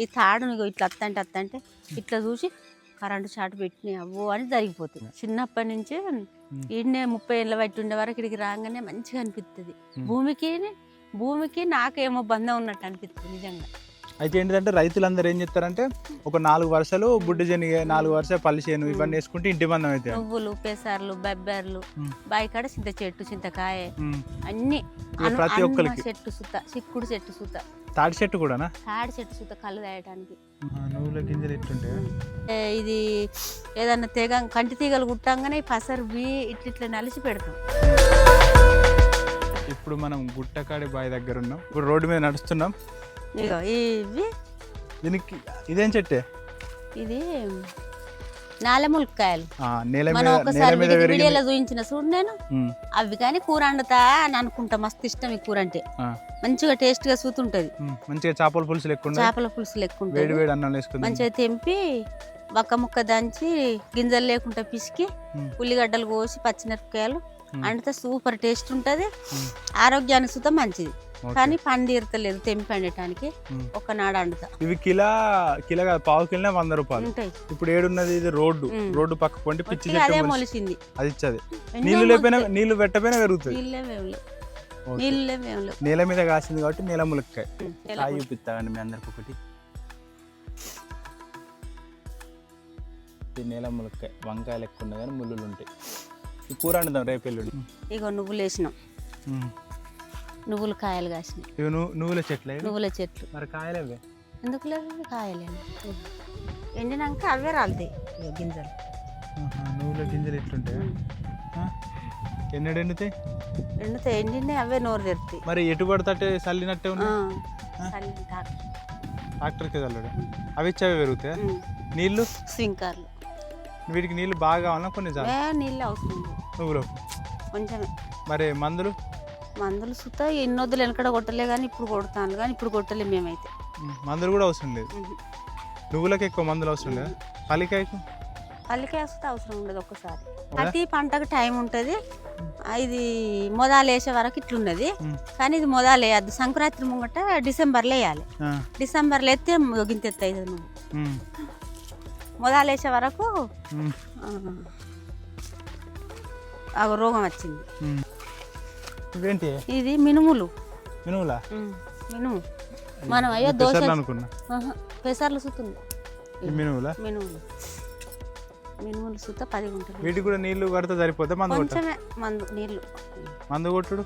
ఈ తాడు నీకు ఇట్లా అత్తంటే అత్తంటే ఇట్లా చూసి కరెంటు షాట్ పెట్టినాయి అవ్వో అని జరిగిపోతుంది చిన్నప్పటి నుంచి ఈడనే ముప్పై ఏళ్ళ బట్టి ఉండే వరకు ఇక్కడికి రాగానే మంచిగా అనిపిస్తుంది. భూమికి భూమికి నాకేమో బంధం ఉన్నట్టు అనిపిస్తుంది నిజంగా అయితే ఏంటంటే రైతులందరూ ఏం చేస్తారంటే ఒక నాలుగు వర్షాలు బుడ్డి శనగ నాలుగు వర్షాలు పల్లి చేను ఇవన్నీ వేసుకుంటే ఇంటి మందం అయితే నువ్వులు పెసర్లు బెబ్బర్లు. బాయికాడ చింత చెట్టు చింతకాయ. అన్ని ప్రతి ఒక్కరికి. చెట్టు సుత చిక్కుడు చెట్టు సుత తాటి చెట్టు కూడానా? తాడి చెట్టు సుత కళ్ళు తాగడానికి నువ్వుల గింజలు ఎట్లుంటాయి ఏ, ఇది ఏదన్నా తెగ కంటి తీగలు కుట్టంగానే పసరు బీ ఇట్ల ఇట్లా నలిసి పెడతాం. ఇప్పుడు మనం గుట్టకాడి బావి దగ్గర ఉన్నాం. ఇప్పుడు రోడ్డు మీద నడుస్తున్నాం. ఇగో ఇవి. దీనికి ఇదేం చెట్టే? ఇది నేల మనం మీద నేల ఒకసారి వీడియోలో చూపించిన చూడు నేను. అవి కానీ కూర వండుతా అని అనుకుంటా మస్తు ఇష్టం ఈ కూర అంటే. మంచిగా టేస్ట్గా సూతుంటది. మంచిగా చేపల పులుసు లేకుండా చేపల పులుసు లెక్క వేడి ఉంటుంది వేడి అన్నం వేసుకుంది మంచిగా తెంపి బక్క ముక్క దంచి గింజలు లేకుండా పిసికి. ఉల్లిగడ్డలు కోసి పచ్చిమిరపకాయలు. అండితే సూపర్ టేస్ట్ ఉంటుంది. ఆరోగ్యానికి సుతం మంచిది. కానీ పని తీరతలేదు తెంపి వండటానికి ఉమ్. ఒకనాడు వండుతా ఇవి కిలా కిలో కాదు పావు కిలోనే వంద రూపాయలు. ఉంటాయి. ఇప్పుడు ఏడున్నది ఇది రోడ్డు. రోడ్డు పక్క పండి పిచ్చి అదే చెట్టు మొలిచి- మొలిసింది అది ఇచ్చది. నీళ్ళు లేకపోయినా. నీళ్ళు పెట్టపోయినా పెరుగుతుంది నేల మీద కాసింది కాబట్టి నేల ములక్కాయ. కాయ కొట్టు. చూపిస్తామండి మీ అందరికి ఒకటి. ఇది నేల ములక్కాయ. వంకాయలు ఎక్కువ ఉన్నాయి కానీ ముళ్ళులు ఉంటాయి. ఈ కూర వండుదాం రేపు ఎల్లుండి. ఇగో నువ్వులు వేసినాం. నువ్వులు కాయలు కాసినాయి. ఇవి నువ్వు నువ్వుల చెట్లు ఇవి? నువ్వుల చెట్లు. మరి కాయలు అవి ఎందుకు లేదు ఇవి కాయలేను ఎండినాక అవే రాలుతాయి. ఇగో గింజలు. ఆహా, నువ్వుల గింజలు ఎట్లుంటాయి? ఆ? ఎన్నడు ఎండుతాయి? ఎండితే ఎండినాయి అవే నోరు తెరుతాయి. మరి ఎటు పడతాటే చల్లినట్టే ఆ, ఉన్నాయి చల్లి. ట్రాక్టర్కి చల్లడు. అవి ఇచ్చి అవి పెరుగుతాయి? ఉమ్, నీళ్ళు? స్వింకర్లు వీటికి నీళ్ళు బాగా కావాలన్నా కొన్ని చాలు. ఏ నీళ్ళు అవసరం లేదు. నువ్వులు కొంచెమే. మరి మందులు? మందులు సుత ఎన్నొద్దులు వెనకడ కొట్టలే కానీ ఇప్పుడు కొడతాను కానీ ఇప్పుడు కొట్టలే మేమైతే. మందులు కూడా అవసరం లేదు. నువ్వులకి ఎక్కువ మందులు అవసరం లేదు? పల్లికాయకు? పల్లికాయ వస్తే అవసరం ఉండదు ఒక్కసారి. ప్రతి పంటకు టైం ఉంటుంది. ఇది మొదాలు వేసే వరకు ఇట్లున్నది. కానీ ఇది మొదాలు వేయద్దు సంక్రాంతి ముంగట డిసెంబర్లో వేయాలి. డిసెంబర్లో ఎత్తే గింత ఎత్తాయి నువ్వు మొదాలు వేసే వరకు రోగం వచ్చింది. ఇవేంటి ఇది మినుములు. మినువులా ఉమ్, మినుము. మనం అయ్యో దోశ అనుకున్నా పెసర్లు సుతుంది ఈ మినువులా మినుములు. మినుములు సుత పది గుంటలు. వీటికి కూడా నీళ్ళు కడితే సరిపోతే మందు కొంచెమే మందు నీళ్ళు మందు కొట్టుడు.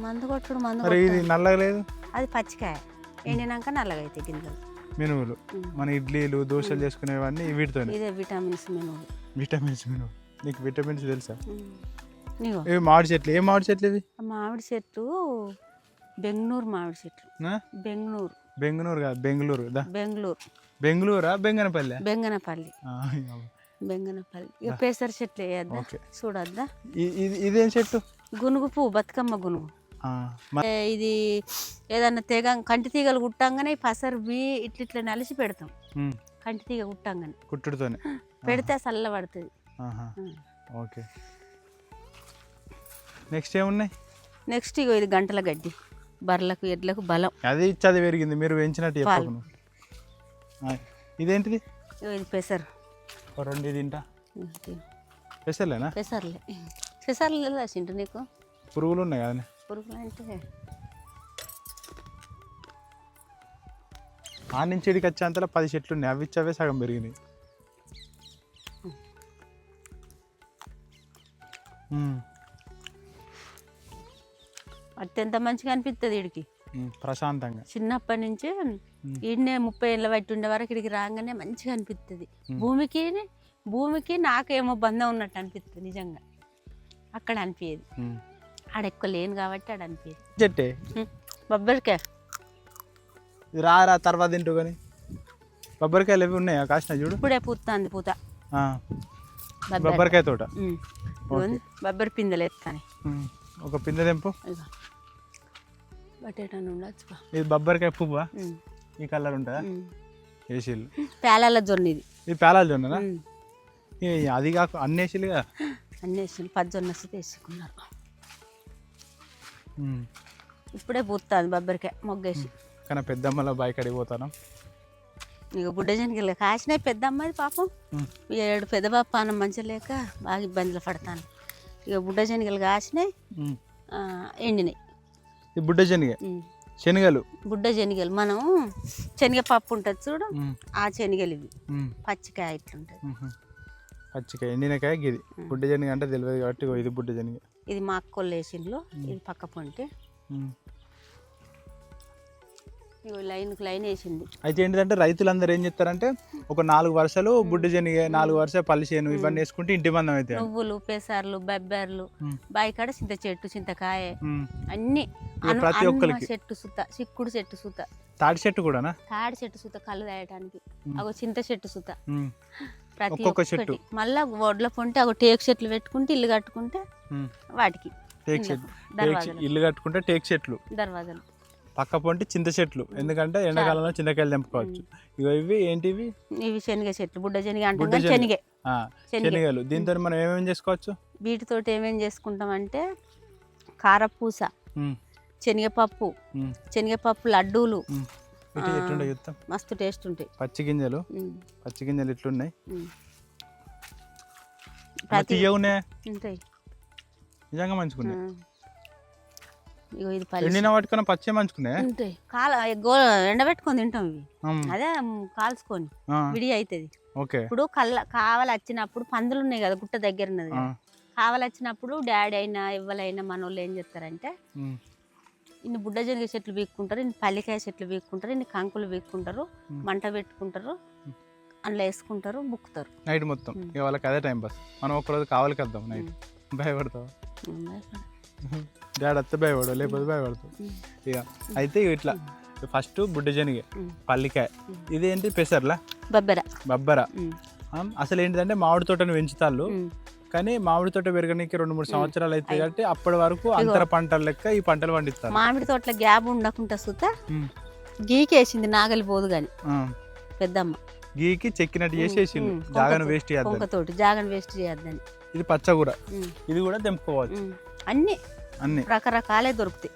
మందు కొట్టుడు మందు మరి ఇది కొట్టాలి. నల్లగా లేదు? అది పచ్చికాయ. ఎండినాక నల్లగా గింజలు. మినువులు ఉమ్. మన ఇడ్లీలు దోశలు చేసుకునేవన్నీ వీటితోనే. ఇదే విటమిన్స్ మినుములు. విటమిన్స్ మినువులు నీకు విటమిన్స్ తెలుసా? ఇవి మామిడి చెట్లు. ఏ మామిడి చెట్లు ఇవి? మామిడి చెట్టు బెంగళూరు మామిడి చెట్లు? బెంగళూరు. బెంగళూరు కాదు బెంగళూరు. బెంగళూరు. బెంగళూరా? బెంగనపల్లె? బెంగనపల్లి. బెంగనపల్లి. ఇక పెసర చెట్లు వేయద్దా చూడొద్దా? ఇది చెట్టు? గునుగు పువ్వు బతుకమ్మ గునుగు. ఇది ఏదన్నా తెగ కంటి తీగలు కుట్టంగానే పసరు బీ ఇట్ల ఇట్లా నలిసి పెడతాం. కంటి తీగ కుట్టంగానే. కుట్టుడుతోనే. పెడితే చల్ల పడుతుంది ఆహా, ఓకే. నెక్స్ట్ ఏమున్నాయి? నెక్స్ట్ ఇగో ఇది గంటల గడ్డి. బర్లకు ఎడ్లకు బలం. అది ఇచ్చది పెరిగింది మీరు పెంచినట్టు పాలు. చెప్పకు నువ్వు. ఆ, ఇదేంటిది? ఇది పెసరు. రెండు తింటా. పెసర్లేనా? పెసర్లే. పెసర్లు రాసింటు నీకు? పురుగులు ఉన్నాయి కదా పురుగులు అంటే ఆ నుంచి ఇడికి వచ్చేంతలో పది చెట్లు ఉన్నాయి అవి ఇచ్చవే సగం పెరిగినాయి. అత్యంత మంచిగా అనిపిస్తుంది వీడికి ఉమ్, ప్రశాంతంగా. చిన్నప్పటి నుంచి ఈడనే ముప్పై ఏళ్ళ బట్టి ఉండే వరకు ఇక్కడికి రాగానే మంచిగా అనిపిస్తుంది. భూమికి భూమికి నాకేమో బంధం ఉన్నట్టు అనిపిస్తుంది నిజంగా. అక్కడ అనిపించేది. ఆడ ఎక్కువ లేను కాబట్టి ఆడ అనిపించేది చెట్టే? బొబ్బరికాయ. రా రా తర్వాత తింటూ కానీ బొబ్బరికాయలు అవి ఉన్నాయా? కాసిన చూడు. ఇప్పుడే పూస్తుంది పూత. బొబ్బరికాయ. తోట. బొబ్బరి పిందెలు ఎత్తాను. ఒక పిందె తెంపు. బట్టేటని ఉండొచ్చు. ఇది బొబ్బరికాయ పువ్వా. ఈ కలర్ ఉంటుందా. ఏసీలు. పేలాల జొన్న ఇది ఇది పేలాల జొన్ననా. ఈ అది కాక అన్ని ఏసీలుగా? అన్నీ వేసి పజ్జొన్న వస్తే తీసుకున్నారు ఉమ్. ఇప్పుడే పూస్తుంది బొబ్బరికాయ మొగ్గేసి. కానీ పెద్దమ్మల బాయ్ కడిగి పోతాను. ఇక బుడ్డ జనగలు కాసినాయి పెద్ద అమ్మాయి పాపం. ఏడు పెద్ద బాప పానం మంచి లేక బాగా ఇబ్బందులు పడతాను. ఇక బుడ్డ శనగలు కాసినాయి. ఎండినాయి. ఈ బుడ్డ శనగ. శనగలు. బుడ్డ శనగలు. మనం శనగపప్పు ఉంటుంది చూడు. ఆ శనగలు ఇవి. పచ్చికాయ ఇట్లుంటుంది. పచ్చికాయ ఎండినకాయ గిది. బుడ్డ శనగ అంటే తెలియదు కాబట్టి ఇది బుడ్డ శనగ. ఇది మా అక్కోళ్ళు వేసిండ్లు ఇది పక్క పొంటి. లైన్కి లైన్ వేసింది అయితే ఏంటంటే రైతులందరూ ఏం చేస్తారంటే ఒక నాలుగు వరుసలు బుడ్డ శనగ నాలుగు వరుస పల్లి చేను ఇవన్నీ వేసుకుంటే ఇంటి మందం అయితే నువ్వులు పెసర్లు బెబ్బెర్లు. బాయికాడ చింత చెట్టు చింతకాయ. అన్ని ప్రతి ఒక్కరికి. చెట్టు సుత చిక్కుడు చెట్టు సుత తాటి చెట్టు కూడానా తాడి చెట్టు సుత కళ్ళు ఉమ్. అగో చింత చెట్టు సుత. ప్రతి ఒక్కటి చెట్టు. మళ్ళా వడ్ల పొంటి అగో టేకు చెట్లు పెట్టుకుంటే ఇల్లు కట్టుకుంటే. వాటికి టేక్ చెట్లు ఇల్లు కట్టుకుంటే టేక్ చెట్లు దర్వాజలు పక్క పొంటి చింత చెట్లు. ఎందుకంటే ఎండాకాలంలో చింతకాయలు తెంపుకోవచ్చు. ఇగో ఇవి ఏంటివి? ఇవి శనగ చెట్లు బుడ్డ శనగ అంటాం శనగ. శనగలు. దీంతో మనం ఏమేమి చేసుకోవచ్చు? వీటితోటి ఏమేం చేసుకుంటామంటే కారపూస ఉమ్. శనగపప్పు. శనగపప్పు లడ్డూలు. మస్తు టేస్ట్ ఉంటాయి. పచ్చి గింజలు. పచ్చి గింజలు ఇట్లున్నాయి ప్రతి ఉంటాయి. నిజంగా మంచుకున్నాయి ఆ. ఇగో ఇది పల్లి ఎండిన పచ్చే మంచుకున్నాయా ఉంటాయి కాల ఎండబెట్టుకొని తింటాం ఇవి. అదే కాల్చుకొని. విడి అవుతుంది ఓకే. ఇప్పుడు కళ్ళ కావాలి వచ్చినప్పుడు పందులు ఉన్నాయి కదా గుట్ట దగ్గర ఉన్నది కదా. కావాలి వచ్చినప్పుడు డాడీ అయినా ఎవ్వలైనా మన వాళ్ళు ఏం చేస్తారంటే. ఇన్ని బుడ్డ జనగ చెట్లు పీక్కుంటారు ఇన్ని పల్లికాయ చెట్లు పీక్కుంటారు ఇన్ని కంకులు పీక్కుంటారు ఉమ్. మంట పెట్టుకుంటారు అందులో వేసుకుంటారు బుక్కుతారు. నైట్ మొత్తం. వాళ్ళకి అదే టైం పాస్ మనం ఒక్కరోజు కావాలి కద్దాం నైట్. భయపడతావు? డాడీ వస్తే భయపడవు లేకపోతే భయపడతావు. ఇక అయితే ఇట్లా ఫస్ట్ బుడ్డ ఉమ్. పల్లికాయ. ఇదేంటి పెసర్లా? బొబ్బెర. బబ్బర. అసలు ఏంటిదంటే మామిడి తోటను పెంచుతాళ్ళు. కానీ మామిడి తోట పెరగడానికి రెండు మూడు సంవత్సరాలు అయితే కాబట్టి అప్పటి వరకు అంతర పంటల లెక్క ఈ పంటలు పండిస్తారు. మామిడి తోటల గ్యాప్ ఉండకుండా సుత. గీకేసింది నాగలి పోదు గాని. ఆ. పెద్దమ్మ. గీకి చెక్కినట్టు చేసి వేసిండు ఉమ్. జాగను వేస్ట్ కొంకతోటి జాగని వేస్ట్ చేయొద్దని. ఇది పచ్చగూర. ఇది కూడా తెంపుకోవచ్చు. అన్ని అన్ని. రకరకాలే దొరుకుతాయి.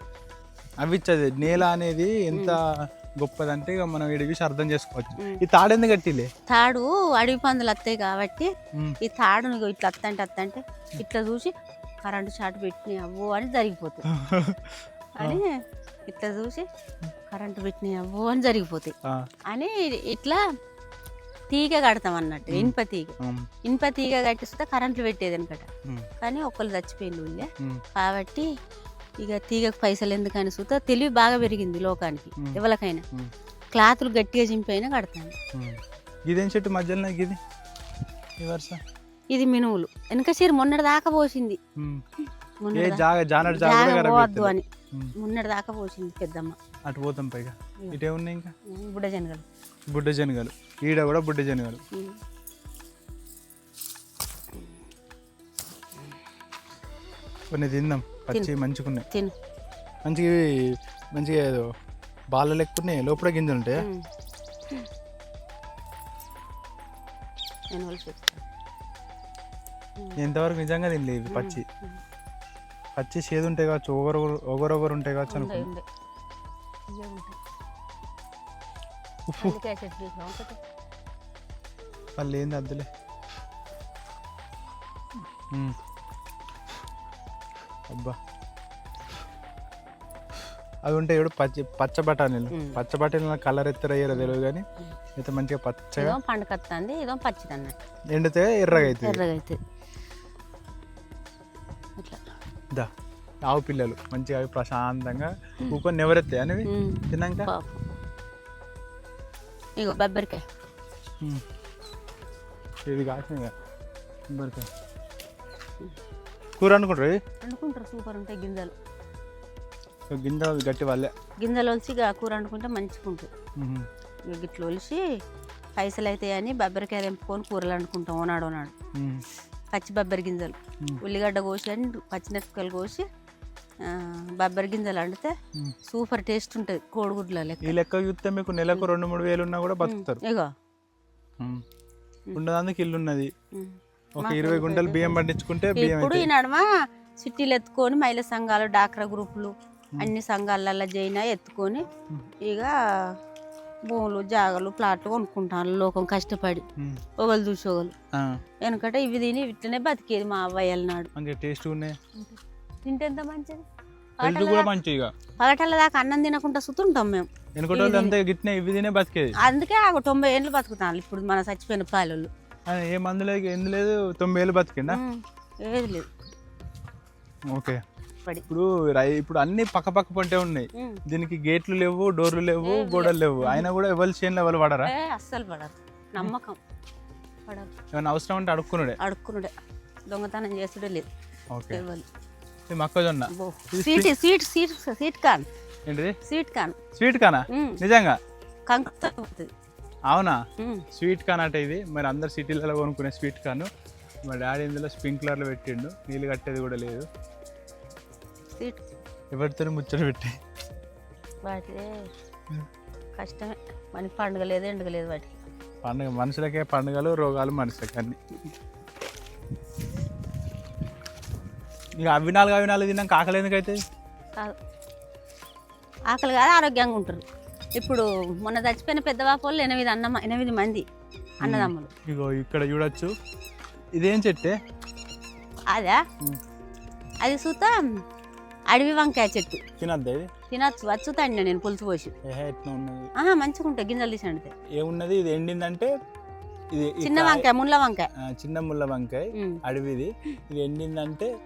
అవి ఇచ్చది. నేల అనేది ఎంత గొప్పదంటే ఇక మనం ఇక్కడ చూసి అర్థం చేసుకోవచ్చు. ఈ తాడెందుకు కట్టిలే తాడు అడవి పందులు వస్తాయి కాబట్టి. ఈ తాడు ఇగో ఇట్లా అత్తంటే అత్తంటే ఇట్లా చూసి కరెంటు షాట్ పెట్టినాయి అవ్వో అని జరిగిపోతాయి. అని ఇట్లా చూసి కరెంటు పెట్టినాయి అవ్వో అని జరిగిపోతాయి. అని ఇట్లా తీగ కడతాం అన్నట్టు ఇనుప తీగ. ఇనుప తీగ కట్టిస్తే కరెంట్లు పెట్టేది అనకట ఉమ్, కానీ ఒకళ్ళు చచ్చిపోయింది ఊళ్ళే ఉమ్, కాబట్టి ఇక తీగకు పైసలు ఎందుకని చూస్తే తెలివి బాగా పెరిగింది లోకానికి. ఎవరికైనా. క్లాతులు గట్టిగా చింపైనా కడతాను. ఇదేం చెట్టు మధ్యలో ఇది ఇది మినువులు. వెనక చీర మొన్నటి దాకా పోసింది. పోవద్దు. అని. మొన్నటి దాకా పోసింది పెద్దమ్మ. అటు పోతాం పైగా. ఇటే ఉన్నాయి ఇంకా? బుడ్డ జనగలు. బుడ్డ శనగలు ఈడ కూడా బుడ్డ శనగలు కొన్ని తిందాం. పచ్చి మంచిగున్నాయి. తిను. మంచిగా మంచిగా ఏదో బాల లెక్కున్నాయి లోపల గింజలు ఉంటాయి? ఎంతవరకు నిజంగా తినలేదు పచ్చి. పచ్చి చేదు ఉంటాయి కావచ్చు ఒకరు ఒకరొకరు ఉంటాయి కావచ్చు ఉండే వాళ్ళు ఏంది అద్దులే. అబ్బా. అవి ఉంటాయి ఇప్పుడు పచ్చి పచ్చ బఠానీలు. పచ్చ బఠానీల కలర్ ఎత్తర అయ్యారో తెలియదు కానీ అయితే మంచిగా పచ్చగా పండుకొస్తుంది ఇదో పచ్చిది అన్నట్టు ఎండితే ఎర్రగా అవుతుంది ఎర్రగా అయితే అట్లా. దా ఆవు పిల్లలు మంచిగా అవి ప్రశాంతంగా కూకొని నెవరెత్తాయి అనేవి. తిన్నాక? ఇగో బొబ్బరికాయ. ఇది కాసిన కొబ్బరికాయ కూర అనుకుంటారు ఇవి? వండుకుంటారు సూపర్ ఉంటాయి గింజలు. గింజలు గట్టి వాళ్ళే. గింజలు ఒలిచి ఇక కూర వండుకుంటే మంచిగా ఉంటుంది. గిట్ల ఒలిచి పైసలు అవుతాయని బొబ్బరికాయ తెంపుకొని కూరలు వండుకుంటాం ఓనాడు ఓనాడు. పచ్చి బొబ్బరి గింజలు. ఉల్లిగడ్డ కోసి అని పచ్చిమిరపకాయలు కోసి బొబ్బరి గింజలు వండితే. సూపర్ టేస్ట్ ఉంటుంది కోడిగుడ్ల లెక్క ఈ లెక్క. చూస్తే మీకు నెలకు రెండు మూడు వేలు ఉన్నా కూడా బతుకుతారు. ఇగో. ఉండదానికి ఇల్లు ఉన్నది. ఒక ఇరవై గుంటలు బియ్యం పండించుకుంటే బియ్యం ఇప్పుడు ఈ నడుమ సిటీలు ఎత్తుకొని మహిళా సంఘాలు డాక్రా గ్రూపులు అన్ని సంఘాలల్లో జైన్ అయ్యి ఎత్తుకొని. ఇక భూములు జాగలు ప్లాట్లు కొనుక్కుంటాను లోకం కష్టపడి. ఒకళ్ళు చూసి ఒకళ్ళు. వెనకట ఇవి తిని ఇట్లనే బతికేది మా అవ్వయ్యల నాడు టేస్ట్ తింటే ఎంత మంచిది? హెల్త్ పగటల కూడా దాకా- మంచిగా. పగటల దాకా అన్నం తినకుండా సుతుంటాం మేము. వెనుకటి వాళ్ళు అంతా గిట్నే ఇవి తినే బతికేది. అందుకే ఆ తొంభై ఏళ్ళు బతుకుతాను ఇప్పుడు మన చచ్చిపోయిన పాలలు ఆ, ఏ మందు లేదు ఎందు లేదు తొంభై ఏళ్ళు బతికిందా ఏది లేదు. ఓకే. పడి. ఇప్పుడు రై ఇప్పుడు అన్ని పక్క పక్క పంటే ఉన్నాయి. దీనికి గేట్లు లేవు డోర్లు లేవు గోడలు లేవు. అయినా కూడా ఎవరు చేనులు ఎవరు పడరా? అస్సలు పడరు. నమ్మకం. పడరు. ఏమైనా అవసరం అంటే అడుక్కున్నాడే అడుక్కునుడే. దొంగతనం చేసుడే లేదు. ఓకే. మొక్కజొన్న. బో. Sweet sweet sweet sweet corn ఏంటిది? స్వీట్ కాన్ స్వీట్ కానా. నిజంగా? కంకుతో అవునా. స్వీట్ కాన్ అంటే ఇది. మరి అందరు సిటీలలో కొనుక్కునే స్వీట్ కాను మా డాడీ ఇందులో స్ప్రింక్లర్లు పెట్టిండు. నీళ్ళు కట్టేది కూడా లేదు. ఎవరితో ముచ్చట పెట్టి. కష్టమే. మనకి పండుగ లేదు ఎండుగ లేదు వాటికి. పండుగ మనుషులకే పండుగలు రోగాలు మనుషులకి అన్ని. ఇక అవి నాలుగు అవి నాలుగు తిన్నాక ఆకలి ఎందుకు అవుతుంది కాదు. ఆకలి కాదు ఆరోగ్యంగా ఉంటారు ఇప్పుడు మొన్న చచ్చిపోయిన పెద్ద వాళ్ళు ఎనిమిది అన్న ఎనిమిది మంది అన్నదమ్ములు. ఇగో ఇక్కడ చూడొచ్చు. ఇదేం చెట్టే? అదా. అది చూత అడవి వంకాయ చెట్టు. తినద్దు తినచ్చు వచ్చుతాండి నేను పులుసు పోసి. ఆహా మంచిగా ఉంటాయి గింజలు తీసి వండితే ఏమున్నది? ఇది ఎండిందంటే ఇది చిన్న కాయ- వంకాయ ముళ్ళ వంకాయ. చిన్న ముళ్ళ వంకాయ. అడవిది. ఇది ఎండిందంటే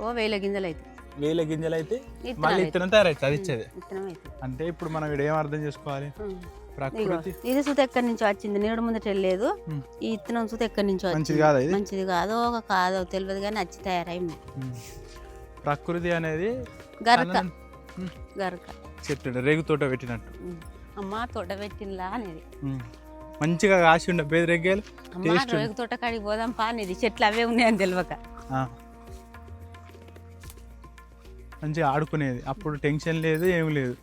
ఓ వేల గింజలు అయితే. వేల గింజలు అయితే మళ్ళీ. ఇత్తనం తయారైతుంది అది ఇచ్చేది. అంటే ఇప్పుడు మనం ఇక్కడ ఏం అర్థం చేసుకోవాలి? ప్రకృతి. ఇది చూత ఎక్కడి నుంచో వచ్చింది? నీడు ముందట వెళ్ళలేదు ఉమ్. ఈ ఇత్తనం చూత ఎక్కడి నుంచో మంచిది వచ్చింది? కాదా ఇది? మంచిది కాదో. ఒక కాదో తెలియదు కానీ వచ్చి తయారైంది. ప్రకృతి అనేది గరక. గరక. చెట్టు రేగు తోట పెట్టినట్టు. అమ్మ తోట పెట్టిందా అనేది. మంచిగా కాసి ఉండే అమ్మ Taste రేగు తోట కాడికి పోదాం పా అనేది. చెట్లు అవే ఉన్నాయని తెలియక మంచిగా ఆడుకునేది. అప్పుడు టెన్షన్ లేదు ఏం లేదు.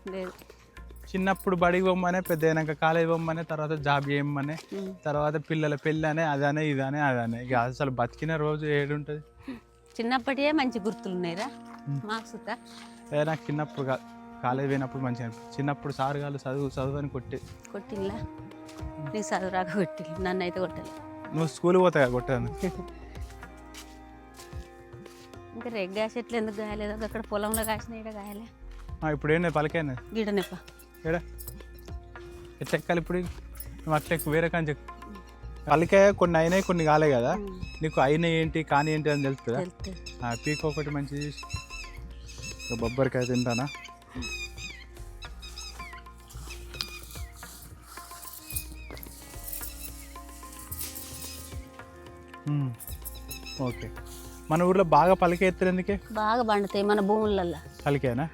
చిన్నప్పుడు బడికి పోమ్మనే పెద్ద అయినాక కాలేజ్ పోమ్మనే తర్వాత జాబ్ చేయమనే. తర్వాత పిల్లల పెళ్ళి అనే అదనే ఇదనే అదనే. ఇక అసలు బతికిన రోజు ఏడుంటుంది. చిన్నప్పటివే మంచి గుర్తులు ఉన్నాయిరా ఏ నాకు చిన్నప్పుడు కాదు కాలేజ్ పోయినప్పుడు మంచిగా. చిన్నప్పుడు సార్ గారు చదువు చదువు అని కొట్టి. కొట్టిల్లా? నీకు చదువు రాక కొట్టిల్లు? నన్ను అయితే కొట్టాలి. నువ్వు స్కూల్ పోతాయి కొట్టాను ఇంకా రెగ్గా చెట్లు ఎందుకు గాయలేదు అక్కడ పొలంలో కాసిన ఈడ గాయలే? ఇప్పుడు ఏంటి పలికైనా గిడనెప్ప ఏడా? ఎట్లా ఎక్కాలి ఇప్పుడు? అట్లా వేరే కానీ చెప్పు. పలికాయ కొన్ని అయినాయి కొన్ని కాలే కదా. నీకు అయినాయి ఏంటి కానీ ఏంటి అని తెలుస్తుందా? పీక్ ఒకటి మంచి బొబ్బరికాయ తింటానా. ఓకే. మన ఊర్లో బాగా పలికే ఎత్తారు ఎందుకే? బాగా పండుతాయి మన భూములల్లో. పలికేనా?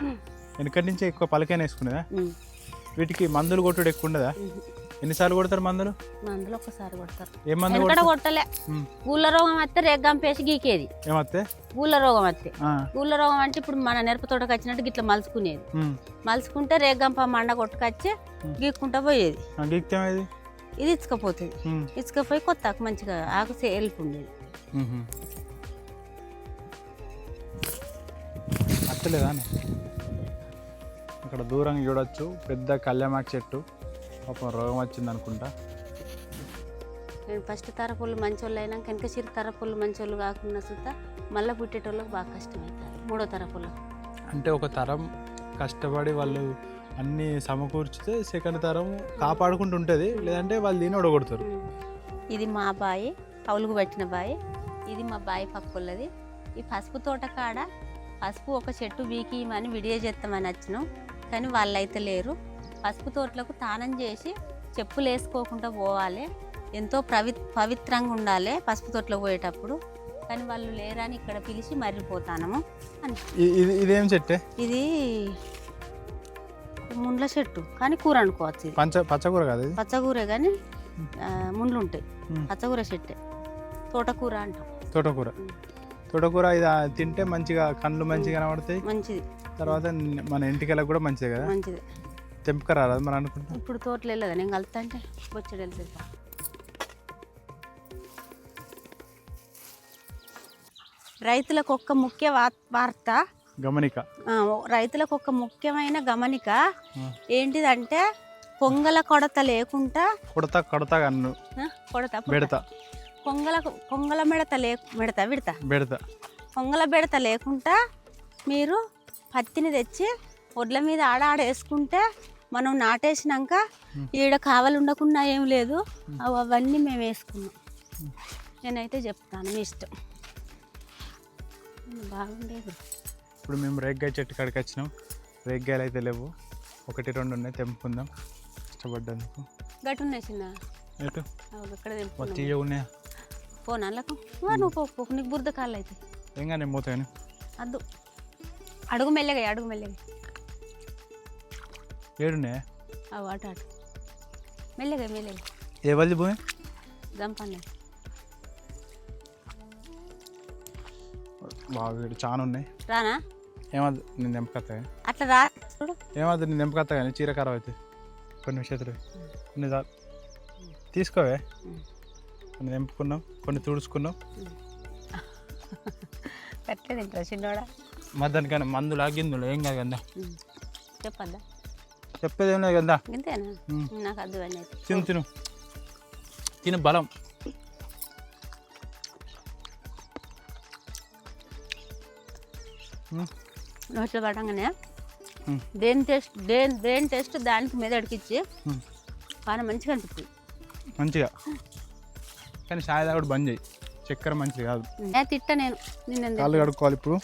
వెనకటి నుంచి ఎక్కువ పలికాయని వేసుకునేదా. వీటికి మందులు కొట్టుడు ఎక్కువ ఉండదా. ఎన్నిసార్లు కొడతారు మందులు? మందులు ఒక్కసారి కొడతారు. ఏం మందు కొడతారు? కొట్టలే. ఊళ్ళ రోగం వస్తే రేగ్గంపేసి గీకేది. ఏమత్తే? ఊళ్ళ రోగం వస్తే. ఊళ్ళ రోగం అంటే ఇప్పుడు మన నెరప తోటకు వచ్చినట్టు గిట్ల మలుచుకునేది. మలుచుకుంటే రేగ్గంప మండ కొట్టుకొచ్చి. గీక్కుంటా పోయేది. ఆ, గీక్తేం ఇది ఇచ్చుకపోతుంది. ఇచ్చుకపోయి కొత్త ఆకు మంచిగా ఆకు సేల్పు ఉండేది. అని? అక్కడ దూరంగా చూడొచ్చు. పెద్ద కళ్యామాకు చెట్టు. పాపం రోగం వచ్చింది అనుకుంటా నేను ఫస్ట్ తరపులు మంచోళ్ళు అయినాక వెనక చిరు తరపులు మంచోళ్ళు కాకుండా సుత మళ్ళీ పుట్టేటోళ్ళకి బాగా కష్టమవుతుంది మూడో తరపులకు అంటే ఒక తరం కష్టపడి వాళ్ళు అన్నీ సమకూర్చితే సెకండ్ తరం కాపాడుకుంటూ ఉంటుంది. లేదంటే వాళ్ళు దీన్ని ఒడగొడతారు ఇది మా బాయి కౌలుకు పట్టిన బాయి. ఇది మా బాయి పక్కోళ్ళది. ఈ పసుపు తోట కాడ పసుపు ఒక చెట్టు వీకియమని విడియో చేస్తామని వచ్చినాం కానీ వాళ్ళైతే లేరు. పసుపు తోటలకు తానం చేసి చెప్పులు వేసుకోకుండా పోవాలి. ఎంతో ప్రవి పవిత్రంగా ఉండాలి పసుపు తోటలో పోయేటప్పుడు. కానీ వాళ్ళు లేరని ఇక్కడ పిలిచి మర్రిపోతానము అని. ఇది చెట్టే? ఇది ముండ్ల చెట్టు కానీ కూర అనుకోవచ్చు ఇది. పంచ పచ్చకూర కాదు పచ్చకూరే కానీ ముండ్లు ఉంటాయి. పచ్చకూర చెట్టే. తోటకూర అంటాం. తోటకూర. తోటకూర ఇది తింటే మంచిగా కళ్ళు మంచిగా కనబడతాయి. మంచిది. తర్వాత మన ఇంటికెళ్ళకి కూడా మంచిదే కదా? మంచిది. తెంపుకరాదు మరి అనుకుంటా. ఇప్పుడు తోటలు వెళ్ళదా? నేను కలుతా అంటే బొచ్చడు వెళ్తుంది రైతులకు ఒక్క ముఖ్య వార్త. గమనిక. రైతులకు ఒక ముఖ్యమైన గమనిక. ఏంటిదంటే కొంగల కొడత లేకుండా కొడతా కొడతా కన్ను. కొడత పుడత. కొంగల కొంగల మిడత లే మిడత విడత? బెడతా కొంగల బెడత లేకుండా మీరు పత్తిని తెచ్చి ఒడ్ల మీద ఆడ ఆడ వేసుకుంటే మనం నాటేసినాక ఈడ కావాలి ఉండకుండా ఏం లేదు. అవి అవన్నీ మేము వేసుకున్నాం. నేనైతే చెప్తాను మీ ఇష్టం. బాగుండేది. ఇప్పుడు మేము రేగ్గాయ చెట్టు కాడికి వచ్చినాం. రేగ్గాయలు అయితే లేవు. ఒకటి రెండు ఉన్నాయి. తెంపుకుందాం. ఇష్టపడ్డందుకు గట్టు ఉన్నాయి చిన్న. ఎటు? మా తెంపుకున్నాం తీయ ఉన్నాయా? పోనా అల్లకు? నువ్వు పో పో, నీకు బురద కాళ్ళు అయితే ఏంగా నేను పోతాను. అద్దు. అడుగు మెల్లగా అడుగు మెల్లగా. ఏడున్నాయా? అవి అటు అటు. మెల్లగా మెల్లగా. ఏ వల్లి భూమి? జంపన్నా బాగా చాలా ఉన్నాయి. రానా? ఏమద్దు నేను తెంపకత్తా కానీ. అట్లా రా. చూడు. ఏమద్దు నేను తెంపకత్తా కానీ చీర ఖరాబ్ అవుతుంది కొన్ని చేతులు కొన్ని తీసుకోవే. కొన్ని తెంపుకున్నాం కొన్ని తుడుచుకున్నాం. కట్లే తింటారా చిన్నోడా? మధ్యాహ్నం మందు లాగిందులో ఏం కాదు కదా. చెప్పద్దా? చెప్పేది ఏం లేదు కదా. ఇంతేనా. నాకు అద్దు అని అయితే తిను తిను. తిను బలం. నోట్లో పడంగానే దేని టేస్ట్ దేని దేని టేస్ట్ దానికి ఇచ్చి ఉమ్. పాన మంచిగా అనిపిస్తుంది. మంచిగా. కానీ సాయి తాగుడు బంద్ చేయి. చక్కెర మంచిది కాదు. తిట్ట నేను. కాళ్ళు కడుక్కోవాలి ఇప్పుడు.